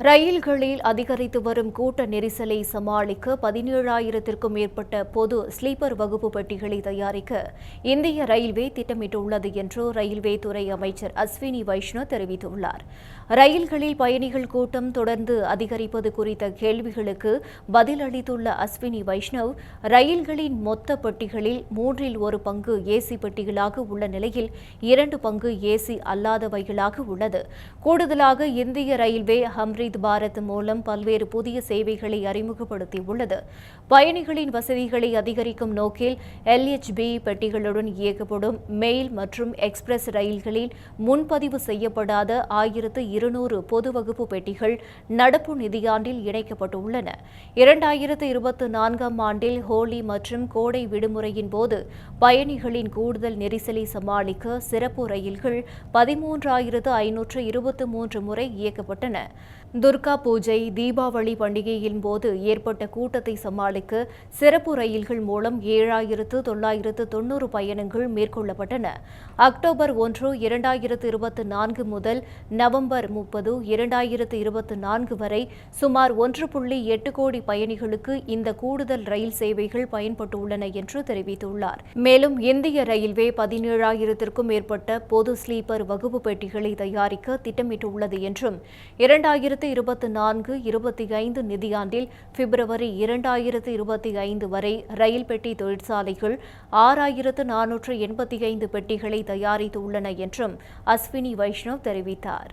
ரயில்களில் அதிகரித்து வரும் கூட்ட நெரிசலை சமாளிக்க பதினேழாயிரத்திற்கும் மேற்பட்ட பொது ஸ்லீப்பர் வகுப்பு பெட்டிகளை தயாரிக்க இந்திய ரயில்வே திட்டமிட்டுள்ளது என்று ரயில்வே துறை அமைச்சர் அஸ்வினி வைஷ்ணவ் தெரிவித்துள்ளார். ரயில்களில் பயணிகள் கூட்டம் தொடர்ந்து அதிகரிப்பது குறித்த கேள்விகளுக்கு பதிலளித்துள்ள அஸ்வினி வைஷ்ணவ் ரயில்களின் மொத்த பெட்டிகளில் மூன்றில் ஒரு பங்கு ஏசி பெட்டிகளாக உள்ள நிலையில் இரண்டு பங்கு ஏசி அல்லாதவைகளாக உள்ளது. கூடுதலாக இந்திய ரயில்வே ஹம்ரி அம்ரித் பாரத் மூலம் பல்வேறு புதிய சேவைகளை அறிமுகப்படுத்தியுள்ளது. பயணிகளின் வசதிகளை அதிகரிக்கும் நோக்கில் எல்எச்பி பெட்டிகளுடன் இயக்கப்படும் மெயில் மற்றும் எக்ஸ்பிரஸ் ரயில்களில் முன்பதிவு செய்யப்படாத ஆயிரத்து இருநூறு பொது வகுப்பு பெட்டிகள் நடப்பு நிதியாண்டில் இணைக்கப்பட்டுள்ளன. இரண்டாயிரத்து இருபத்தி நான்காம் ஆண்டில் ஹோலி மற்றும் கோடை விடுமுறையின் போது பயணிகளின் கூடுதல் நெரிசலை சமாளிக்க சிறப்பு ரயில்கள் பதிமூன்றாயிரத்து ஐநூற்று இருபத்தி மூன்று முறை இயக்கப்பட்டன. துர்கா பூஜை தீபாவளி பண்டிகையின் போது ஏற்பட்ட கூட்டத்தை சமாளிக்க சிறப்பு ரயில்கள் மூலம் ஏழாயிரத்து தொள்ளாயிரத்து தொன்னூறு பயணங்கள் மேற்கொள்ளப்பட்டன. அக்டோபர் ஒன்று இரண்டாயிரத்து இருபத்தி நான்கு முதல் நவம்பர் முப்பது இரண்டாயிரத்து இருபத்தி நான்கு வரை சுமார் ஒன்று புள்ளி எட்டு கோடி பயணிகளுக்கு இந்த கூடுதல் ரயில் சேவைகள் பயன்பட்டுள்ளன என்று தெரிவித்துள்ளார். மேலும் இந்திய ரயில்வே பதினேழாயிரத்திற்கும் மேற்பட்ட பொது ஸ்லீப்பர் வகுப்பு பெட்டிகளை தயாரிக்க திட்டமிட்டுள்ளது என்றும் இரண்டாயிரத்து இரண்டாயிரத்து இருபத்தி நான்கு இருபத்தி ஐந்து நிதியாண்டில் பிப்ரவரி இரண்டாயிரத்து இருபத்தி ஐந்து வரை ரயில் பெட்டி தொழிற்சாலைகள் ஆறாயிரத்து நானூற்று எண்பத்தி ஐந்து பெட்டிகளை தயாரித்துள்ளன என்றும் அஸ்வினி வைஷ்ணவ் தெரிவித்தார்.